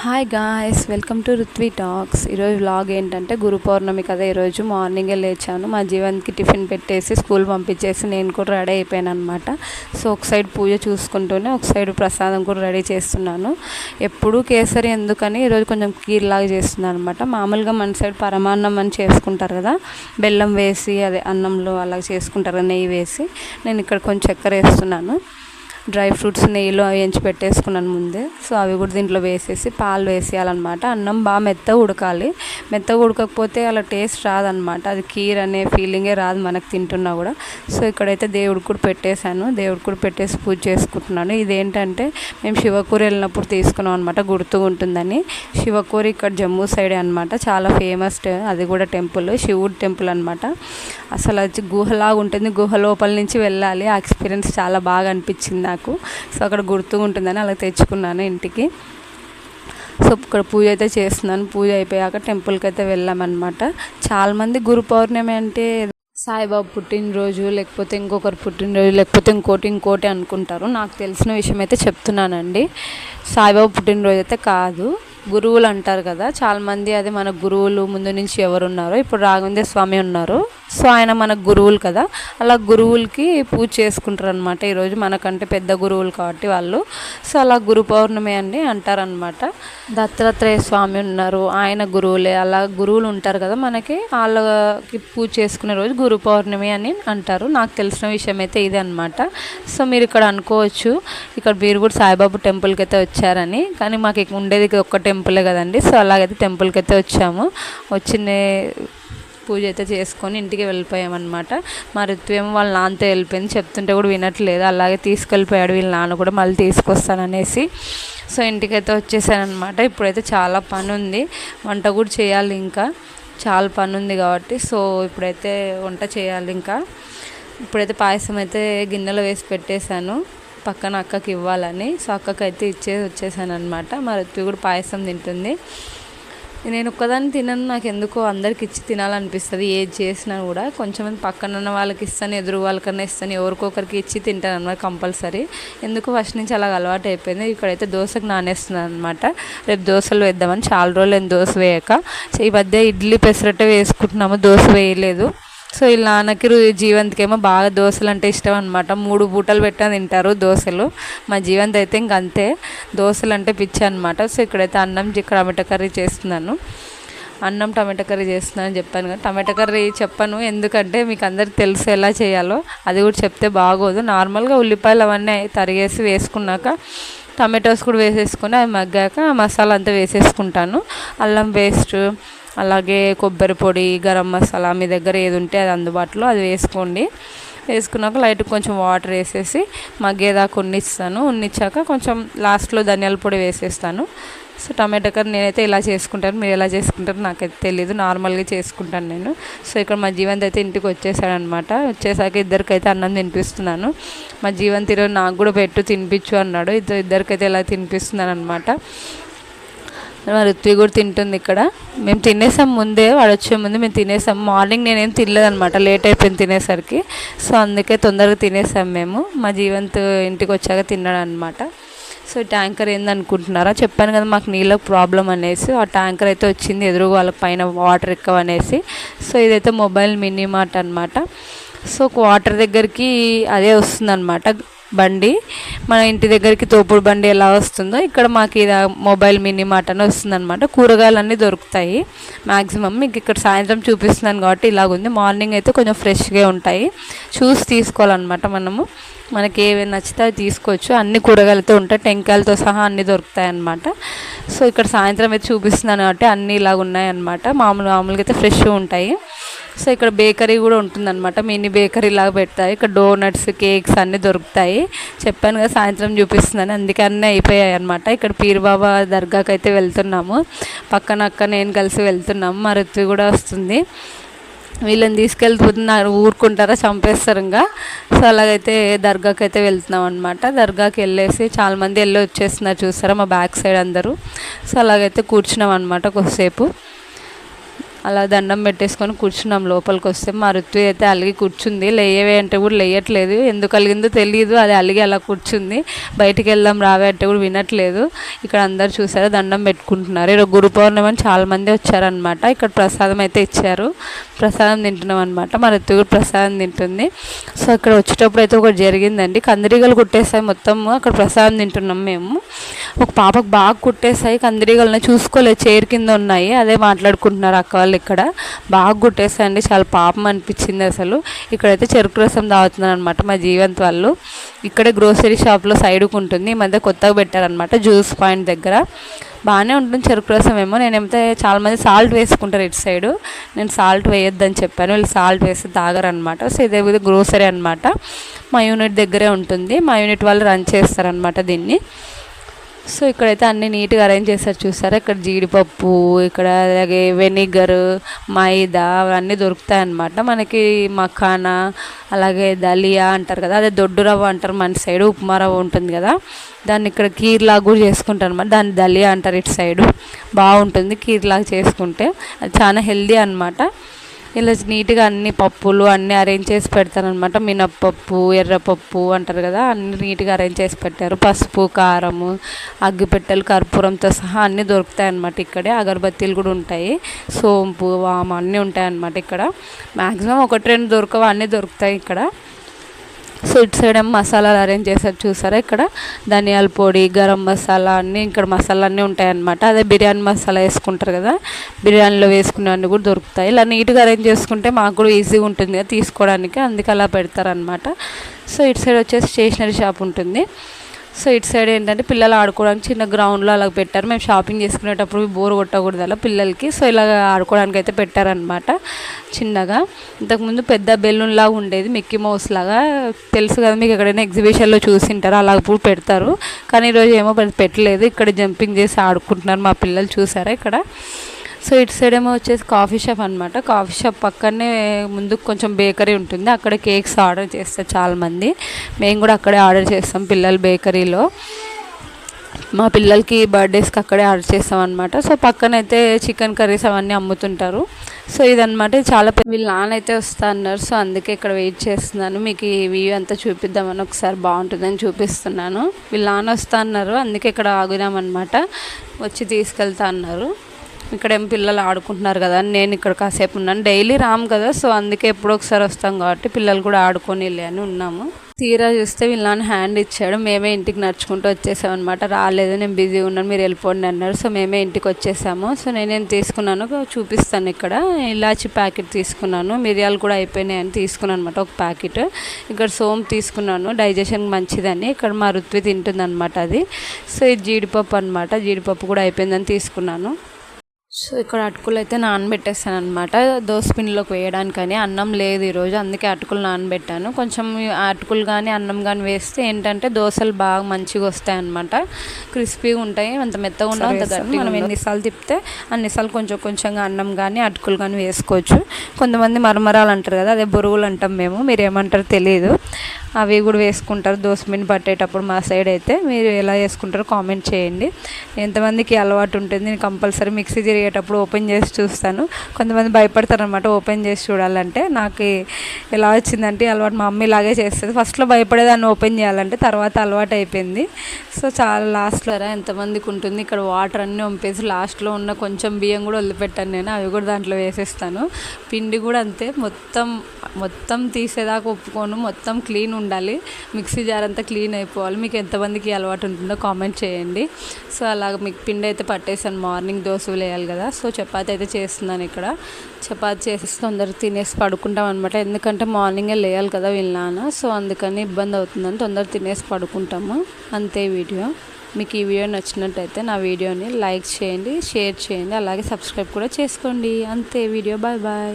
Hi guys welcome to Ruthvi talks ఈరోజు vlog ఏంటంటే గురు పౌర్ణమి కదా ఈరోజు. మార్నింగే లేచాను. మా జీవన్కి టిఫిన్ పెట్టేసి స్కూల్ పంపించేసి నేను కూడా రెడీ అయిపోయాను అనమాట సో ఒక సైడ్ పూజ చూసుకుంటూనే ఒక సైడ్ ప్రసాదం కూడా రెడీ చేస్తున్నాను. ఎప్పుడూ కేసరి ఎందుకని ఈరోజు కొంచెం కీర్లాగా చేస్తున్నాను అనమాట మామూలుగా మన సైడ్ పరమాన్నం అని చేసుకుంటారు కదా బెల్లం వేసి అదే అన్నంలో అలా చేసుకుంటారు కదా నెయ్యి వేసి. నేను ఇక్కడ కొంచెం చక్కెర వేస్తున్నాను. డ్రై ఫ్రూట్స్ నెయ్యిలో వేయించి పెట్టేసుకున్నాను ముందే. సో అవి కూడా దీంట్లో వేసేసి పాలు వేసేయాలన్నమాట. అన్నం బాగా మెత్తగా ఉడకాలి. మెత్తగా ఉడకకపోతే అలా టేస్ట్ రాదనమాట అది కీర్ అనే ఫీలింగే రాదు మనకు తింటున్నా కూడా. సో ఇక్కడైతే దేవుడు కూడా పెట్టేశాను. దేవుడు కూడా పెట్టేసి పూజ చేసుకుంటున్నాను. ఇదేంటంటే మేము శివకూర వెళ్ళినప్పుడు తీసుకున్నాం అనమాట గుర్తు ఉంటుందని. శివకూర ఇక్కడ జమ్మూ సైడ్ అనమాట చాలా ఫేమస్ అది కూడా టెంపుల్. శివుడు టెంపుల్ అనమాట అసలు అది గుహలాగా ఉంటుంది. గుహ లోపల నుంచి వెళ్ళాలి. ఆ ఎక్స్పీరియన్స్ చాలా బాగా అనిపించింది నాకు. సో అక్కడ గుర్తుగా ఉంటుందని అలా తెచ్చుకున్నాను ఇంటికి. సో ఇక్కడ పూజ అయితే చేస్తున్నాను. పూజ అయిపోయాక టెంపుల్కి అయితే వెళ్ళామన్నమాట. చాలామంది గురు పౌర్ణమి అంటే సాయిబాబు పుట్టినరోజు లేకపోతే ఇంకొకరు పుట్టినరోజు లేకపోతే ఇంకోటి ఇంకోటి అనుకుంటారు. నాకు తెలిసిన విషయం అయితే చెప్తున్నానండి. సాయిబాబు పుట్టినరోజు అయితే కాదు. గురువులు అంటారు కదా చాలామంది అది మన గురువులు ముందు నుంచి ఎవరు ఉన్నారో ఇప్పుడు రాఘవేంద్ర స్వామి ఉన్నారు. సో ఆయన మన గురువులు కదా అలా గురువులకి పూజ చేసుకుంటారు అనమాట ఈరోజు మనకంటే పెద్ద గురువులు కాబట్టి వాళ్ళు. సో అలా గురు పౌర్ణమి అని అంటారనమాట దత్తాత్రేయ స్వామి ఉన్నారు ఆయన గురువులే. అలా గురువులు ఉంటారు కదా మనకి వాళ్ళకి పూజ చేసుకునే రోజు గురు పౌర్ణమి అని అంటారు. నాకు తెలిసిన విషయం అయితే ఇదే అనమాట సో మీరు ఇక్కడ అనుకోవచ్చు ఇక్కడ మీరు కూడా సాయిబాబు టెంపుల్కి అయితే వచ్చారని. కానీ మాకు ఇక్కడ ఉండేది ఒక్క టెంపుల్ టెంపులే కదండి. సో అలాగైతే టెంపుల్కి అయితే వచ్చాము. వచ్చిన పూజ అయితే చేసుకొని ఇంటికి వెళ్ళిపోయామన్నమాట. మా ఋత్వేమో వాళ్ళ నాన్నతో వెళ్ళిపోయింది. చెప్తుంటే కూడా వినట్లేదు. అలాగే తీసుకెళ్ళిపోయాడు వీళ్ళ నాన్న కూడా మళ్ళీ తీసుకొస్తాననేసి. సో ఇంటికైతే వచ్చేసానమాట ఇప్పుడైతే చాలా పని ఉంది వంట కూడా చేయాలి ఇంకా. చాలా పని ఉంది కాబట్టి. సో ఇప్పుడైతే వంట చేయాలి ఇంకా. ఇప్పుడైతే పాయసం అయితే గిన్నెలో వేసి పెట్టేశాను. పక్కన అక్కకి ఇవ్వాలని సో అక్కకి అయితే ఇచ్చేసి వచ్చేసాను అనమాట మా ఋత్వి కూడా పాయసం తింటుంది. నేను ఒక్కదాన్ని తినను నాకు ఎందుకో అందరికి ఇచ్చి తినాలనిపిస్తుంది. ఏది చేసినా కూడా కొంచెం పక్కన ఉన్న వాళ్ళకి ఇస్తాను ఎదురు వాళ్ళకన్నా ఇస్తాను ఎవరికొకరికి ఇచ్చి తింటాను అనమాట కంపల్సరీ. ఎందుకు ఫస్ట్ నుంచి అలాగ అలవాటు అయిపోయింది. ఇక్కడైతే దోశకు నానేస్తున్నాను అనమాట రేపు దోశలు వేద్దామని చాలా రోజులు నేను దోశ వేయక. ఈ మధ్య ఇడ్లీ పెసరట్టే వేసుకుంటున్నాము దోశ వేయలేదు. సో వీళ్ళ నాన్నకి జీవంత్కేమో బాగా దోశలు అంటే ఇష్టం అనమాట మూడు పూటలు పెట్టా తింటారు దోశలు. మా జీవంత్ అయితే ఇంక అంతే. దోశలు అంటే పిచ్చి అనమాట సో ఇక్కడైతే అన్నం టమాటా కర్రీ చేస్తున్నాను. అన్నం టమాటా కర్రీ చేస్తున్నాను చెప్పాను కదా. టమాటా కర్రీ చెప్పను. ఎందుకంటే మీకు అందరికి తెలుసు ఎలా చేయాలో. అది కూడా చెప్తే బాగోదు. నార్మల్గా ఉల్లిపాయలు అవన్నీ తరిగేసి వేసుకున్నాక టమాటోస్ కూడా వేసేసుకొని అవి మగ్గాక మసాలా అంతా వేసేసుకుంటాను. అల్లం పేస్ట్ అలాగే కొబ్బరి పొడి గరం మసాలా మీ దగ్గర ఏది ఉంటే అది అందుబాటులో అది వేసుకోండి. వేసుకున్నాక లైట్ కొంచెం వాటర్ వేసేసి మగ్గేదాకా ఉన్నిస్తాను. ఉన్నిచ్చాక కొంచెం లాస్ట్లో ధనియాల పొడి వేసేస్తాను. సో టమాటా కర్రీ నేనైతే ఇలా చేసుకుంటాను. మీరు ఎలా చేసుకుంటారో నాకైతే తెలియదు నార్మల్గా చేసుకుంటాను నేను. సో ఇక్కడ మా జీవంత్ అయితే ఇంటికి వచ్చేసాడనమాట. వచ్చేసాక ఇద్దరికైతే అన్నం తినిపిస్తున్నాను. మా జీవంత్ ఈరోజు నాకు కూడా పెట్టు తినిపించు అన్నాడు. ఇద్దరు ఇద్దరికైతే ఇలా తినిపిస్తున్నాను అనమాట మా కూడా తింటుంది ఇక్కడ. మేము తినేసాం ముందే వాడు వచ్చే ముందు మేము తినేసాం. మార్నింగ్ నేనేం తినలేదనమాట లేట్ అయిపోయింది తినేసరికి. సో అందుకే తొందరగా తినేసాం మేము. మా జీవంత్ ఇంటికి వచ్చాక తిన్నాడు అనమాట సో ట్యాంకర్ ఏందనుకుంటున్నారా? చెప్పాను కదా మాకు నీళ్ళకి ప్రాబ్లం అనేసి. ఆ ట్యాంకర్ అయితే వచ్చింది ఎదురు వాళ్ళ పైన వాటర్ ఎక్కువ అనేసి. సో ఇదైతే మొబైల్ మినీ మార్ట్ అనమాట సో వాటర్ దగ్గరికి అదే వస్తుందన్నమాట. బండి. మన ఇంటి దగ్గరికి తోపుడు బండి ఎలా వస్తుందో ఇక్కడ మాకు ఇది మొబైల్ మినీ మార్ట్ అని వస్తుందన్నమాట. కూరగాయలు అన్నీ దొరుకుతాయి. మ్యాక్సిమం మీకు ఇక్కడ సాయంత్రం చూపిస్తున్నాను కాబట్టి ఇలాగుంది. మార్నింగ్ అయితే కొంచెం ఫ్రెష్గా ఉంటాయి. చూసి తీసుకోవాలన్నమాట మనము. మనకి ఏవి నచ్చితే అవి తీసుకోవచ్చు. అన్ని కూరగాయలతో ఉంటాయి. టెంకాయలతో సహా అన్నీ దొరుకుతాయి అన్నమాట సో ఇక్కడ సాయంత్రం అయితే చూపిస్తున్నాను కాబట్టి అన్నీ ఇలాగ ఉన్నాయన్నమాట మామూలు మామూలుగా అయితే ఫ్రెష్ ఉంటాయి. సో ఇక్కడ బేకరీ కూడా ఉంటుందన్నమాట. మినీ బేకరీ లాగా పెడతాయి ఇక్కడ డోనట్స్ కేక్స్ అన్నీ దొరుకుతాయి. చెప్పాను కదా సాయంత్రం చూపిస్తుందని అందుకే అన్నీ అయిపోయాయి అనమాట ఇక్కడ పీర్బాబా దర్గాకి అయితే వెళ్తున్నాము. పక్కన అక్క నేను కలిసి వెళ్తున్నాము. మా కూడా వస్తుంది. వీళ్ళని తీసుకెళ్తున్నారు. ఊరుకుంటారా? చంపేస్తారు ఇంకా. సో అలాగైతే దర్గాకి అయితే వెళ్తున్నాం అనమాట దర్గాకి వెళ్ళేసి చాలామంది వెళ్ళి వచ్చేస్తున్నారు. చూస్తారా మా బ్యాక్ సైడ్ అందరూ. సో అలాగైతే కూర్చున్నాం అనమాట కొద్దిసేపు. అలా దండం పెట్టేసుకొని కూర్చున్నాం. లోపలికి వస్తే మా ఋత్వి అయితే అలిగి కూర్చుంది. లేయవే అంటే కూడా లేయట్లేదు. ఎందుకు అలిగిందో తెలియదు అది అలిగి అలా కూర్చుంది. బయటికి వెళ్దాం రావే అంటే కూడా వినట్లేదు. ఇక్కడ అందరు చూసారు? దండం పెట్టుకుంటున్నారు. ఈరోజు గురు పౌర్ణమి అని చాలామంది వచ్చారనమాట ఇక్కడ ప్రసాదం అయితే ఇచ్చారు. ప్రసాదం తింటున్నాం అనమాట మా ఋత్వి కూడా ప్రసాదం తింటుంది. సో ఇక్కడ వచ్చేటప్పుడు అయితే ఒకటి జరిగిందండి. కందిరీగలు కుట్టేసాయి మొత్తం. అక్కడ ప్రసాదం తింటున్నాం మేము. ఒక పాపకు బాగా కుట్టేసాయి కందిరీగలను చూసుకోలేదు. చైర్ కింద ఉన్నాయి. అదే మాట్లాడుకుంటున్నారు అక్క వాళ్ళు ఇక్కడ బాగా కుట్టేసండి చాలా పాపం అనిపించింది అసలు. ఇక్కడైతే చెరుకు రసం తాగుతున్నారు అనమాట మా జీవంత్ వాళ్ళు. ఇక్కడే గ్రోసరీ షాప్లో సైడ్కు ఉంటుంది. ఈ మధ్య కొత్తగా పెట్టారనమాట జ్యూస్ పాయింట్ దగ్గర. బాగానే ఉంటుంది చెరుకు రసం ఏమో. నేనైతే చాలామంది సాల్ట్ వేసుకుంటారు ఇటు సైడు నేను సాల్ట్ వేయొద్దని చెప్పాను. వీళ్ళు సాల్ట్ వేసి తాగరనమాట సో ఇదే విధంగా గ్రోసరీ అనమాట మా యూనిట్ దగ్గరే ఉంటుంది. మా యూనిట్ వాళ్ళు రన్ చేస్తారనమాట దీన్ని. సో ఇక్కడైతే అన్ని నీట్గా అరేంజ్ చేస్తారు చూసారా? ఇక్కడ జీడిపప్పు ఇక్కడ అలాగే వెనిగర్ మైదా అవన్నీ దొరుకుతాయి అన్నమాట మనకి మఖానా అలాగే దలియా అంటారు కదా అదే దొడ్డు రవ్వ అంటారు మన సైడ్ ఉప్మా రవ్వ ఉంటుంది కదా. దాన్ని ఇక్కడ కీర్లా కూడా చేసుకుంటారు అనమాట దాన్ని దలియా అంటారు ఇటు సైడు. బాగుంటుంది కీర్లాగా చేసుకుంటే. అది చాలా హెల్దీ అనమాట ఇలా నీట్గా అన్ని పప్పులు అన్నీ అరేంజ్ చేసి పెడతారనమాట. మినప్పప్పు ఎర్రపప్పు అంటారు కదా అన్ని నీట్గా అరేంజ్ చేసి పెట్టారు. పసుపు కారము అగ్గిపెట్టెలు కర్పూరంతో సహా అన్నీ దొరుకుతాయి అన్నమాట ఇక్కడే. అగరబత్తీలు కూడా ఉంటాయి. సోంపు వామ అన్నీ ఉంటాయి అన్నమాట ఇక్కడ. మ్యాక్సిమం ఒకటి రెండు దొరకవు అన్నీ దొరుకుతాయి ఇక్కడ. సో ఇటు సైడ్ ఏమో మసాలాలు అరేంజ్ చేశారు చూసారా ఇక్కడ? ధనియాల పొడి గరం మసాలా అన్నీ ఇక్కడ మసాలా అన్నీ ఉంటాయన్నమాట. అదే బిర్యానీ మసాలా వేసుకుంటారు కదా బిర్యానీలో వేసుకునేవన్నీ కూడా దొరుకుతాయి. ఇలా నీట్గా అరేంజ్ చేసుకుంటే మాకు కూడా ఈజీగా ఉంటుంది కదా తీసుకోవడానికి అందుకే అలా పెడతారనమాట సో ఇటు సైడ్ వచ్చేసి స్టేషనరీ షాప్ ఉంటుంది. సో ఇటు సైడ్ ఏంటంటే పిల్లలు ఆడుకోవడానికి చిన్న గ్రౌండ్లో అలా పెట్టారు. మేము షాపింగ్ చేసుకునేటప్పుడు బోర్ కొట్టకూడదు అలా పిల్లలకి. సో ఇలా ఆడుకోవడానికి అయితే పెట్టారనమాట చిన్నగా. ఇంతకుముందు పెద్ద బెలూన్ లాగా ఉండేది మిక్కీ మౌస్ లాగా. తెలుసు కదా మీకు ఎక్కడైనా ఎగ్జిబిషన్లో చూసింటారు? అలా ఇప్పుడు పెడతారు. కానీ ఈరోజు ఏమో పెట్టలేదు. ఇక్కడ జంపింగ్ చేసి ఆడుకుంటున్నారు మా పిల్లలు చూసారా ఇక్కడ? సో ఇటు సైడ్ ఏమో వచ్చేసి కాఫీ షాప్ అనమాట కాఫీ షాప్ పక్కనే ముందుకు కొంచెం బేకరీ ఉంటుంది. అక్కడ కేక్స్ ఆర్డర్ చేస్తారు చాలామంది. మేము కూడా అక్కడే ఆర్డర్ చేస్తాం పిల్లల బేకరీలో. మా పిల్లలకి బర్త్డేస్కి అక్కడే ఆర్డర్ చేస్తాం అనమాట సో పక్కనైతే చికెన్ కర్రీస్ అవన్నీ అమ్ముతుంటారు. సో ఇదనమాట చాలా వీళ్ళ నాన్న అయితే వస్తా అన్నారు. సో అందుకే ఇక్కడ వెయిట్ చేస్తున్నాను. మీకు ఈ వ్యూ అంతా చూపిద్దామని ఒకసారి బాగుంటుందని చూపిస్తున్నాను. వీళ్ళు నాన్న వస్తా అన్నారు. అందుకే ఇక్కడ ఆగుదామన్నమాట వచ్చి తీసుకెళ్తా అన్నారు. ఇక్కడేం పిల్లలు ఆడుకుంటున్నారు కదా అని నేను ఇక్కడ కాసేపు ఉన్నాను. డైలీ రాము కదా సో అందుకే ఎప్పుడో ఒకసారి వస్తాం కాబట్టి పిల్లలు కూడా ఆడుకొని అని ఉన్నాము. తీరా చూస్తే వీళ్ళని హ్యాండ్ ఇచ్చాడు. మేమే ఇంటికి నడుచుకుంటూ వచ్చేసాం అనమాట రాలేదు నేను బిజీ ఉన్నాను మీరు వెళ్ళిపోండి అన్నారు. సో మేమే ఇంటికి వచ్చేసాము. సో నేనేం తీసుకున్నాను చూపిస్తాను ఇక్కడ. ఇలాచి ప్యాకెట్ తీసుకున్నాను. మిరియాలు కూడా అయిపోయినాయి అని తీసుకున్నాను అనమాట ఒక ప్యాకెట్. ఇక్కడ సోమ్ తీసుకున్నాను డైజెషన్ మంచిదని. ఇక్కడ మా రుత్వి తింటుంది అది. సో ఇది జీడిపప్పు అనమాట జీడిపప్పు కూడా అయిపోయిందని తీసుకున్నాను. సో ఇక్కడ అటుకులు అయితే నానబెట్టేస్తాను అనమాట దోసపిండిలోకి వేయడానికని. అన్నం లేదు ఈరోజు అందుకే అటుకులు నానబెట్టాను. కొంచెం అటుకులు కానీ అన్నం కానీ వేస్తే ఏంటంటే దోశలు బాగా మంచిగా వస్తాయి అనమాట క్రిస్పీగా ఉంటాయి. అంత మెత్తగా ఉండవు అంత గట్టి మనం ఎన్నిసార్లు తిప్పితే అన్నిసార్లు కొంచెం కొంచెంగా అన్నం కానీ అటుకులు కానీ వేసుకోవచ్చు. కొంతమంది మరమరాలు అంటారు కదా అదే బొరుగులు అంటాం మేము. మీరు ఏమంటారో తెలియదు అవి కూడా వేసుకుంటారు. దోసపిండి పట్టేటప్పుడు మా సైడ్ అయితే మీరు ఎలా వేసుకుంటారో కామెంట్ చేయండి. ఎంతమందికి అలవాటు ఉంటుంది నేను కంపల్సరీ మిక్సీ తిరిగేటప్పుడు ఓపెన్ చేసి చూస్తాను. కొంతమంది భయపడతారు అనమాట ఓపెన్ చేసి చూడాలంటే. నాకు ఎలా వచ్చిందంటే అలవాటు మా మమ్మీ ఇలాగే చేస్తుంది. ఫస్ట్లో భయపడేదాన్ని ఓపెన్ చేయాలంటే తర్వాత అలవాటు అయిపోయింది. సో చాలా లాస్ట్లో ఎంతమందికి ఉంటుంది ఇక్కడ వాటర్ అన్నీ వంపేసి లాస్ట్లో ఉన్న కొంచెం బియ్యం కూడా వదిలిపెట్టాను నేను. అవి కూడా దాంట్లో వేసేస్తాను. పిండి కూడా అంతే. మొత్తం మొత్తం తీసేదాకా ఒప్పుకోను. మొత్తం క్లీన్ ఉండాలి. మిక్సీ జార్ అంతా క్లీన్ అయిపోవాలి. మీకు ఎంతమందికి అలవాటు ఉంటుందో కామెంట్ చేయండి. సో అలాగ మీకు పిండి అయితే పట్టేసాను. మార్నింగ్ దోశలు వేయాలి కదా. సో చపాతి అయితే చేస్తున్నాను ఇక్కడ. చపాతి చేసేసి తొందరగా తినేసి పడుకుంటాం అనమాట ఎందుకంటే మార్నింగే లేయాలి కదా వీళ్ళ సో అందుకని ఇబ్బంది అవుతుందని తొందరగా తినేసి పడుకుంటాము. అంతే వీడియో. మీకు ఈ వీడియో నచ్చినట్టయితే నా వీడియోని లైక్ చేయండి షేర్ చేయండి. అలాగే సబ్స్క్రైబ్ కూడా చేసుకోండి. అంతే వీడియో. Bye bye.